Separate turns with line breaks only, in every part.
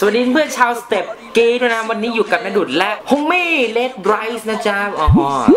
สวัสดีเพื่อนชาวสเต็ปเกย์ด้วยนะวันนี้อยู่กับนดุดและฮงมี่เลดไรส์นะจ๊ะอ๋อ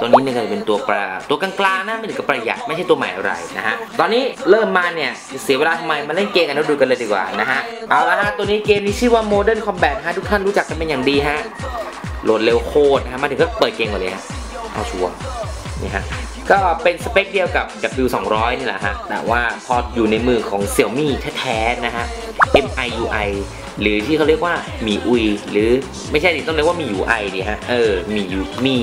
ตัวนี้เนี่ยจะเป็นตัวปลาตัวกลางๆนะไม่ถึงกับประหยัดไม่ใช่ตัวใหม่อะไรนะฮะตอนนี้เริ่มมาเนี่ยเสียเวลาทำไมมาเล่นเกมกันนดุดกันเลยดีกว่านะฮะเอาละฮะตัวนี้เกมนี้ชื่อว่า Modern Combat ฮะทุกท่านรู้จักกันเป็นอย่างดีฮะโหลดเร็วโคตรนะฮะมาถึงก็เปิดเกมก่อนเลยฮะเอาชัวร์นี่ฮะ ก็เป็นสเปคเดียวกับ W200 นี่แหละฮะ แต่ว่าพออยู่ในมือของ Xiaomi แท้ๆนะฮะ MIUI หรือที่เขาเรียกว่ามีอุย หรือไม่ใช่ดิต้องเรียกว่ามี UI ดีฮะ เออ มียูมี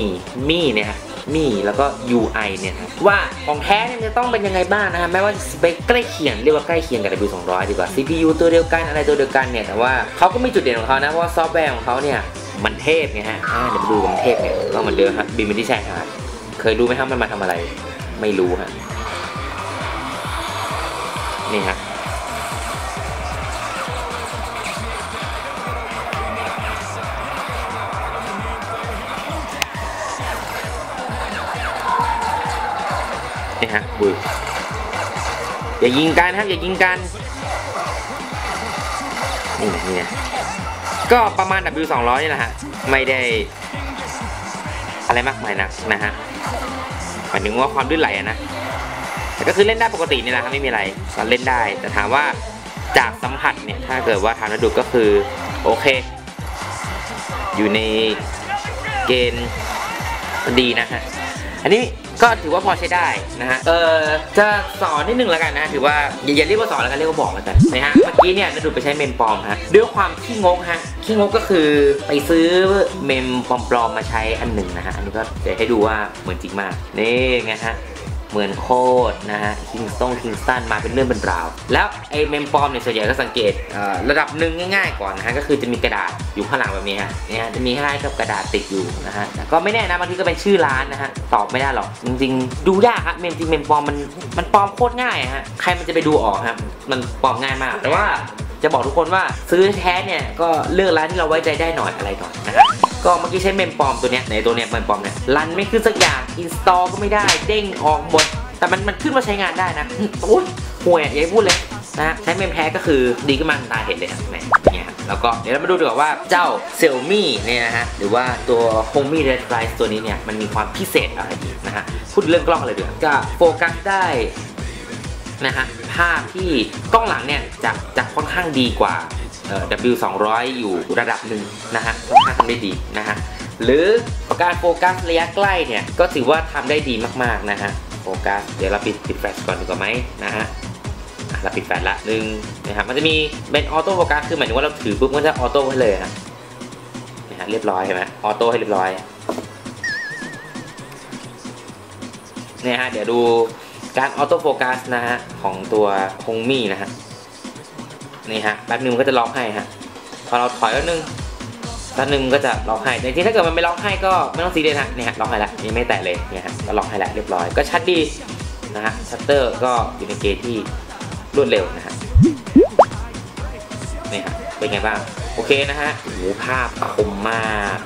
มีเนี่ยมีแล้วก็ UI เนี่ยนะว่าของแท้เนี่ยจะต้องเป็นยังไงบ้างนะฮะแม้ว่าสเปคใกล้เคียงเรียกว่าใกล้เคียงกับ W200 ดีกว่า CPU ตัวเดียวกันอะไรตัวเดียวกันเนี่ยแต่ว่าเขาก็มีจุดเด่นของเขานะเพราะว่าซอฟต์แวร์ของเขาเนี่ยมันเทพไงฮะอ่าเดี๋ยวมาดูมันเทพไงก็เหมือนเดิมฮะบินไปที่ชายหาด เคยรู้ไหมครับมันมาทำอะไร ไม่รู้ฮะนี่ฮะนี่ฮะบุยอย่ายิงกันครับอย่ายิงกัน นี่นะนี่นะก็ประมาณ W 2 0 0 นี่แหละฮะ ไม่ได้ อะไรมากมายนักนะฮะหมายถึงว่าความลื่นไหลอะนะแต่ก็คือเล่นได้ปกตินี่แหละครับไม่มีอะไรก็เล่นได้ แต่ถามว่าจากสัมผัสเนี่ยถ้าเกิดว่าทางระดูก็คือโอเค อยู่ในเกณฑ์ดีนะฮะอันนี้ ก็ถือว่าพอใช้ได้นะฮะ เออจะสอนนิดนึงแล้วกันนะ ถือว่าอย่าอย่าเรียกว่าสอนแล้วกันเรียกว่าบอกแล้วกันนะฮะ เมื่อกี้เนี่ยนดูไปใช้เมมปลอมฮะ ด้วยความขี้งกฮะ ขี้งกก็คือไปซื้อเมมปลอมๆมาใช้อันหนึ่งนะฮะ อันนี้ก็เดี๋ยวให้ดูว่าเหมือนจริงมาก นี่ไงฮะ เหมือนโคตรนะฮะคิงสตงคิงสตันมาเป็นเรื่องเป็นราว แล้วไอ้เมมปลอมเนี่ยส่วนใหญ่ก็สังเกตระดับหนึ่งง่ายๆก่อนนะฮะก็คือจะมีกระดาษอยู่ข้างหลังแบบนี้ฮะเนี่ยจะมีคล้ายกับกระดาษติดอยู่นะฮะก็ไม่แน่นะบางทีก็เป็นชื่อร้านนะฮะตอบไม่ได้หรอกจริงๆ ดูยากฮะเมมจริงเมมปลอมมันมันปลอมโคตรง่ายฮะใครมันจะไปดูออกครับมันปลอมง่ายมาก แต่ว่าจะบอกทุกคนว่าซื้อแท้เนี่ยก็เลือกร้านที่เราไว้ใจได้หน่อยอะไรหน่อยนะฮะ ก็เมื่อกี้ใช้เมมปลอมตัวเนี้ยในตัวเนี้ยเมมปลอมเนี่ยรันไม่ขึ้นสักอย่างอินสตอลก็ไม่ได้เด้งออกหมดแต่มันมันขึ้นมาใช้งานได้นะโอ้ยห่วยอย่าพูดเลยนะใช้เมมแท้ก็คือดีขึ้นมาตาเห็นเลยครับแหมเนี่ยแล้วก็เดี๋ยวเรามาดูดีกว่าว่าเจ้า Xiaomi เนี่ยนะฮะหรือว่าตัว Homey Red Rise ตัวนี้เนี่ยมันมีความพิเศษอะไรอีกนะฮะพูดเรื่องกล้องอะไรเดือก็โฟกัสได้นะฮะภาพที่กล้องหลังเนี่ยจะจะค่อนข้างดีกว่า W 2 0 0 อยู่ระดับหนึ่งนะฮะค่อนข้างทำได้ดีนะฮะหรือการโฟกัสระยะใกล้เนี่ย ก็ถือว่าทำได้ดีมากๆนะฮะโฟกัสเดี๋ยวเราปิดปิดแฟลชก่อนดีกว่าไหมนะฮะเราปิดแฟลชละหนึ่งนะครับมันจะมีเป็นออโต้โฟกัสคือหมายถึงว่าเราถือปุ๊บมันจะออโต้ให้เลยฮะนะฮะเรียบร้อยใช่ไหมออโต้ให้เรียบร้อยเนี่ยฮะเดี๋ยวดูการออโต้โฟกัสนะฮะของตัวคงมี่นะฮะ นี่ฮะแป๊บนึงมันก็จะล็อกให้ฮะพอเราถอยแล้วนึงแป๊บนึงก็จะล็อกให้แต่จริงๆถ้าเกิดมันไม่ล็อกให้ก็ไม่ต้องซีเรียสฮะเนี่ยฮะล็อกให้แล้วนี่ไม่แตะเลยเนี่ยฮะก็ล็อกให้แล้วเรียบร้อยก็ชัดดีนะฮะชัตเตอร์ก็อยู่ในเกณฑ์ที่รวดเร็วนะฮะนี่ฮะเป็นไงบ้างโอเคนะฮะโอ้โหภาพคมมาก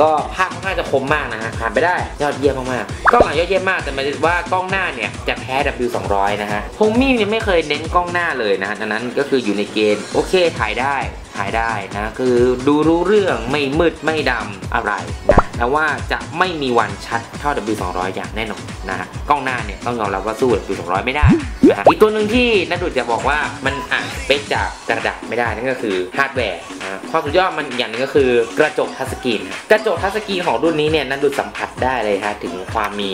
ก็ภาพค่อนข้างจะคมมากนะฮะผ่านไปได้ยอดเยี่ยมมากๆกล้องหลังยอดเยี่ยมมากแต่หมายถึงว่ากล้องหน้าเนี่ยจะแพ้ W 2 0 0นะฮะพงมี่เนี่ยไม่เคยเน้นกล้องหน้าเลยนะฮะดังนั้นก็คืออยู่ในเกณฑ์โอเคถ่ายได้ถ่ายได้นะคือดูรู้เรื่องไม่มืดไม่ดำอะไรนะแต่ว่าจะไม่มีวันชัดเท่า W 2 0 0อย่างแน่นอนนะฮะกล้องหน้าเนี่ยต้องยอมรับว่าสู้ W 2 0 0ไม่ได้นะฮะอีกตัวหนึ่งที่นัดดุจะบอกว่ามันอ่านเปคจากกระดาษไม่ได้นั่นก็คือฮาร์ดแวร์ะความสุดยอดมันอย่างหนึงก็คือกระจกทัชสกรีนกระจกทัชสกรีนของรุ่นนี้เนี่ยนัดดุสัมผัสได้เลยฮะถึงความมี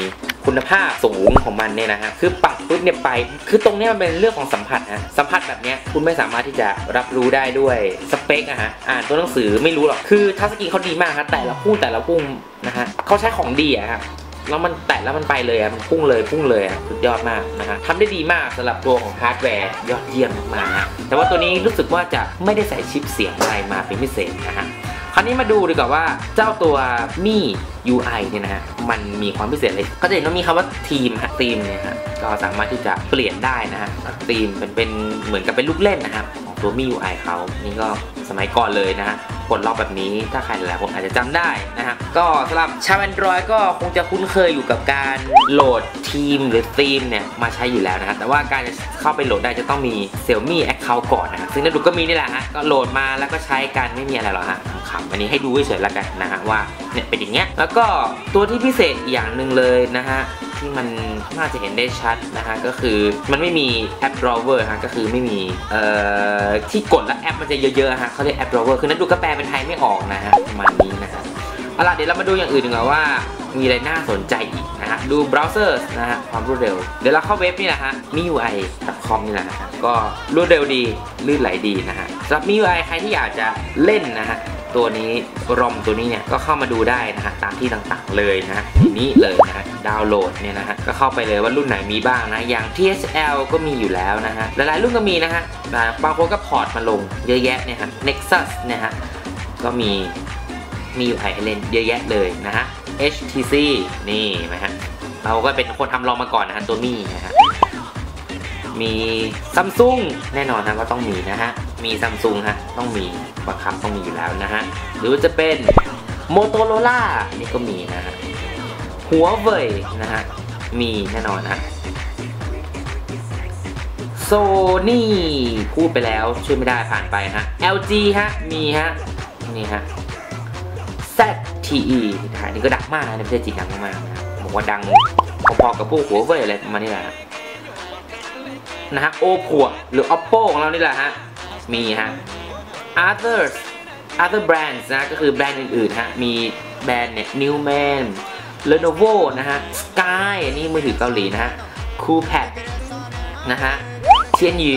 คุณภาพสูงของมันเนี่ยนะฮะคือปัดปุ๊บเนี่ยไป คือตรงนี้มันเป็นเรื่องของสัมผัสนะสัมผัสแบบเนี้ยคุณไม่สามารถที่จะรับรู้ได้ด้วยสเปคอะฮะอ่านตัวหนังสือไม่รู้หรอกคือทัชสกรีนเขาดีมากครับแต่ละพุ่งแต่ละพุ่งนะฮะเขาใช้ของดีอะครับ แล้วมันแตะแล้วมันไปเลยอะมันพุ่งเลยพุ่งเลยอะสุดยอดมากนะฮะทำได้ดีมากสำหรับตัวของฮาร์ดแวร์ยอดเยี่ยมมากนะแต่ว่าตัวนี้รู้สึกว่าจะไม่ได้ใส่ชิปเสียงอะไรมาเป็นพิเศษนะฮะคราวนี้มาดูดีกว่าว่าเจ้าตัวมี่ UI เนี่ยนะฮะมันมีความพิเศษเลยก็จะเห็นว่ามีคำว่าทีมฮะทีมเนี่ยฮะก็สามารถที่จะเปลี่ยนได้นะฮะทีมเป็นเป็นเหมือนกับเป็นลูกเล่นนะครับของตัวมี่ UI เขานี่ก็สมัยก่อนเลยนะฮะ ปปลดล็อกแบบนี้ ถ้าใครหลายคนอาจจะจำได้นะครับก็สำหรับชาว Android ก็คงจะคุ้นเคยอยู่กับการโหลดทีมหรือธีมเนี่ยมาใช้อยู่แล้วนะครับแต่ว่าการจะเข้าไปโหลดได้จะต้องมี Xiaomi Account ก่อนนะครับซึ่งนัดดูก็มีนี่แหละฮะก็โหลดมาแล้วก็ใช้กันไม่มีอะไรหรอกฮะขำๆอันนี้ให้ดูเฉยๆแล้วกันนะฮะว่าเนี่ยเป็นอย่างเงี้ยแล้วก็ตัวที่พิเศษอย่างหนึ่งเลยนะฮะ ที่มันน่าจะเห็นได้ชัดนะฮะก็คือมันไม่มีแอป drawer ฮะก็คือไม่มีเอ่อที่กดแล้วแอปมันจะเยอะๆฮะเขาเรียกแอป drawer คือนั้นดูก็แปลเป็นไทยไม่ออกนะฮะประมาณนี้นะฮะเอาล่ะเดี๋ยวเรามาดูอย่างอื่นดีกว่าว่ามีอะไรน่าสนใจอีกนะฮะดูเบราว์เซอร์นะฮะความรวดเร็ว เดี๋ยวเราเข้าเว็บนี่แหละฮะ miui.com นี่แหละฮะก็รวดเร็วดีลื่นไหลดีนะฮะสำหรับ miui ใครที่อยากจะเล่นนะฮะ ตัวนี้รอมตัวนี้เนี่ยก็เข้ามาดูได้นะฮะตามที่ต่างๆเลยนะนนี้เลยนะฮะดาวน์โหลดเนี่ยนะฮะก็เข้าไปเลยว่ารุ่นไหนมีบ้างนะ อย่าง THL ก็มีอยู่แล้วนะฮะหลายๆรุ่นก็มีนะฮะบางคนก็พอร์ตมาลงเยอะแยะเนี่ยฮะ Nexus เนี่ยฮะก็มีมีอยู่ให้เลนเยอะแยะเลยนะฮะ HTC นี่นะฮะเราก็เป็นคนทำลองมาก่อนนะฮะตัวมี่นะฮะมีซัมซุงแน่นอนนะว่าต้องมีนะฮะ มีซัมซุงฮะ ต้องมีบังคับต้องมีอยู่แล้วนะฮะ หรือจะเป็นโมโตโรล่านี่ก็มีนะฮะ หัวเว่ยนะฮะ มีแน่นอนฮะโซนี่พูดไปแล้วช่วยไม่ได้ผ่านไปฮะ LG ฮะ มีฮะ นี่ฮะ ZTE นะฮะนี่ก็ดังมากนะในประเทศจีนดังมากๆนะบอกว่าดังพอๆกับพวกหัวเว่ยอะไรประมาณนี้แหละฮะนะฮะโอพัวหรือ oppo ของเรานี่แหละฮะ มีฮะ others other brands นะก็คือแบรนด์อื่นๆฮะ มีแบรนด์เนี่ย Newman Lenovo นะฮะ Sky นนี้มือถือเกาหลีนะฮะ Coolpad นะฮะเทียนหยี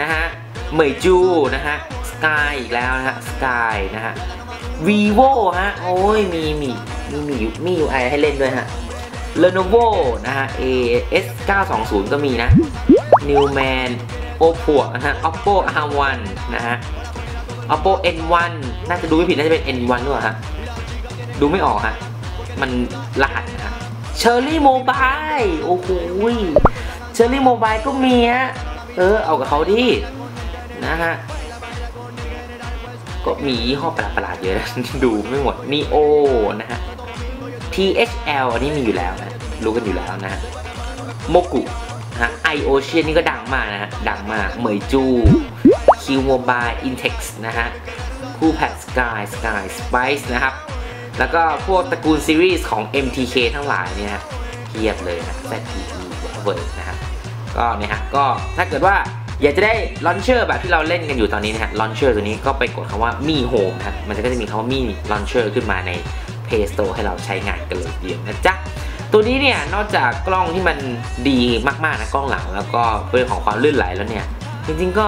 นะฮะเหมยจูนะฮะ Sky อีกแล้วนะฮะ Sky นะฮะ vivo ฮะ โอ้ย มี มี มี มีมี UI ให้เล่นด้วยฮะ Lenovo นะฮะ AS 920ก็มีนะ Newman Oppo นะฮะ Oppo R1 นะฮะ Oppo N1 น่าจะดูไม่ผิดน่าจะเป็น N1 ด้วยฮะ ดูไม่ออกฮะ มันรหัสนะฮะ Cherry Mobile โอ้โห Cherry Mobile ก็มีฮะ เออ เอากับเขาดิ นะฮะ ก็มียี่ห้อประหลาดๆเยอะนะดูไม่หมด Neo นะฮะ THL อันนี้มีอยู่แล้วนะ รู้กันอยู่แล้วนะฮะ โมกุ นะฮะไอโอเชียนนี่ก็ดังมากนะฮะ ดังมากเหมยจูคิวโมบายอินเท็กซ์นะฮะ คูแพดสกายสกายสไปซ์นะครับ แล้วก็พวกตระกูลซีรีส์ของ MTK ทั้งหลายเนี่ยฮะเทียบเลยนะ ZTE เวิร์นะฮะ ก็เนี่ยฮะ ก็ถ้าเกิดว่าอยากจะได้ลอนเชอร์แบบที่เราเล่นกันอยู่ตอนนี้นะฮะลอนเชอร์ตัวนี้ก็ไปกดคำว่ามีโฮมครับมันจะก็จะมีคำว่ามีลอนเชอร์ขึ้นมาใน Play Store ให้เราใช้งานกันเลยเดียวนะจ๊ะ ตัวนี้เนี่ยนอกจากกล้องที่มันดีมากๆนะกล้องหลัง แล้วก็เรื่องของความลื่นไหลแล้วเนี่ยจริงๆก็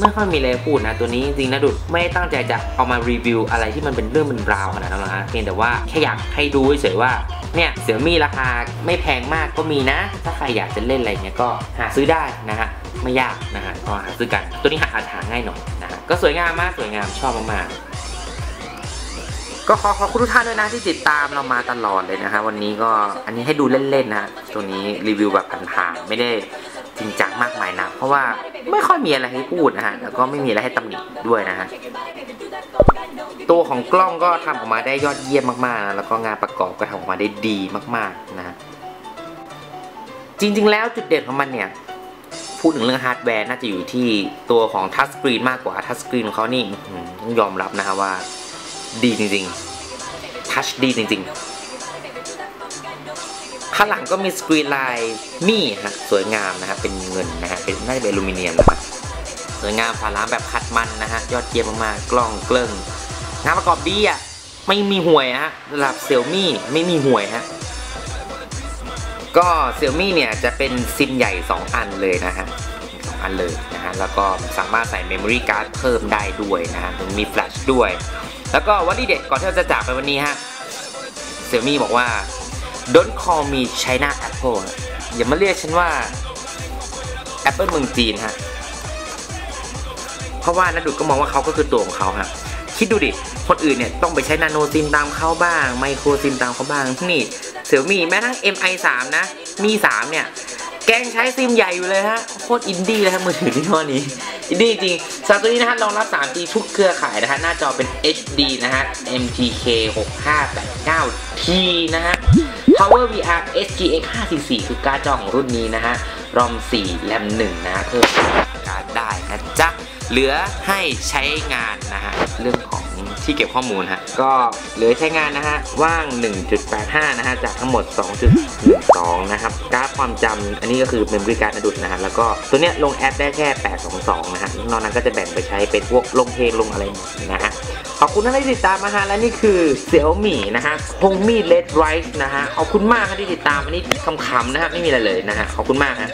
ไม่ค่อยมีอะไรพูดนะตัวนี้จริงนะดุดไม่ตั้งใจจะเอามารีวิวอะไรที่มันเป็นเรื่องเป็นราวขนาดนั้นหรอกฮะเพียงแต่ว่าแค่อยากให้ดูเฉยๆว่าเนี่ยเสี่ยมี่ราคาไม่แพงมากก็มีนะ ถ้าใครอยากจะเล่นอะไรเงี้ยก็หาซื้อได้นะฮะไม่ยากนะฮะก็หาซื้อกัน ตัวนี้หาหาง่ายหน่อยนะฮะก็สวยงามมากสวยงามชอบมากๆ ก็ขอขอบคุณทุกท่านด้วยนะที่ติดตามเรามาตลอดเลยนะฮะวันนี้ก็อันนี้ให้ดูเล่นๆนะตัวนี้รีวิวแบบผ่านๆไม่ได้จริงจังมากมายนะเพราะว่าไม่ค่อยมีอะไรให้พูดนะฮะแล้วก็ไม่มีอะไรให้ตำหนิด้วยนะฮะตัวของกล้องก็ทำออกมาได้ยอดเยี่ยมมากๆนะแล้วก็งานประกอบก็ทำออกมาได้ดีมากๆนะฮะจริง ๆ แล้วจุดเด่นของมันเนี่ยพูดถึงเรื่องฮาร์ดแวร์น่าจะอยู่ที่ตัวของทัชสกรีนมากกว่าทัชสกรีนของเขานี่ต้องยอมรับนะฮะว่า ดีจริงๆ ทัชดีจริงๆ ข้างหลังก็มีสกรีนลายมี่ฮะสวยงามนะฮะเป็นเงินนะฮะเป็นน่าจะเป็นอลูมิเนียมนะครับสวยงามฝาล้างแบบขัดมันนะฮะยอดเยี่ยมมากๆกล้องเกลิ้งงานประกอบดีอะไม่มีห่วยฮะระดับเซี่ยมี่ไม่มีห่วยฮะก็เซี่ยมี่เนี่ยจะเป็นซิมใหญ่ 2 อันเลยนะฮะสองอันเลยนะฮะแล้วก็สามารถใส่เมมโมรี่การ์ดเพิ่มได้ด้วยนะฮะมีแฟลชด้วย แล้วก็วันที่เด็ดก่อนที่เราจะจากไปวันนี้ฮะเซี่ยมี่บอกว่า don't call me China Apple อย่ามาเรียกฉันว่า Apple เมืองจีนฮะ เพราะว่านัดดุก็มองว่าเขาก็คือตัวของเขาฮะ คิดดูดิ คนอื่นเนี่ยต้องไปใช้นาโนซิมตามเขาบ้าง ไมโครซิมตามเขาบ้าง นี่เซี่ยมี่แม้ทั้ง MI 3 นะมี3เนี่ย แกล้งใช้ซิมใหญ่อยู่เลยฮะ โคตรอินดี้เลยฮะมือถือที่ห้อนี้ ดีจริงสามตัวนี้นะฮะรองรับ 3G ทุกเครือข่ายนะฮะหน้าจอเป็น HD นะฮะ MTK 6589 T นะฮะ Power VR SGX 544คือการ์ดจอของรุ่นนี้นะฮะ ROM 4แรม1นะฮะเพิ่มการ์ดได้นะจ๊ะ เหลือให้ใช้งานนะฮะ เรื่องของ ที่เก็บข้อมูลฮะก็เหลือใช้งานนะฮะว่าง 1.85 นะฮะจากทั้งหมด 2.12 นะครับการ์ดความจำอันนี้ก็คือ memory card นะดุดนะฮะแล้วก็ตัวเนี้ยลงแอปได้แค่ 822 นะฮะนอกนั้นก็จะแบ่งไปใช้เป็นพวกลงเพลงลงอะไรหมดนะฮะขอบคุณท่านที่ติดตามมาฮะและนี่คือเสี่ยวมี่นะฮะฮงมี่เลดไรส์นะฮะขอบคุณมากครับที่ติดตามอันนี้คำๆนะฮะไม่มีอะไรเลยนะฮะขอบคุณมากฮะ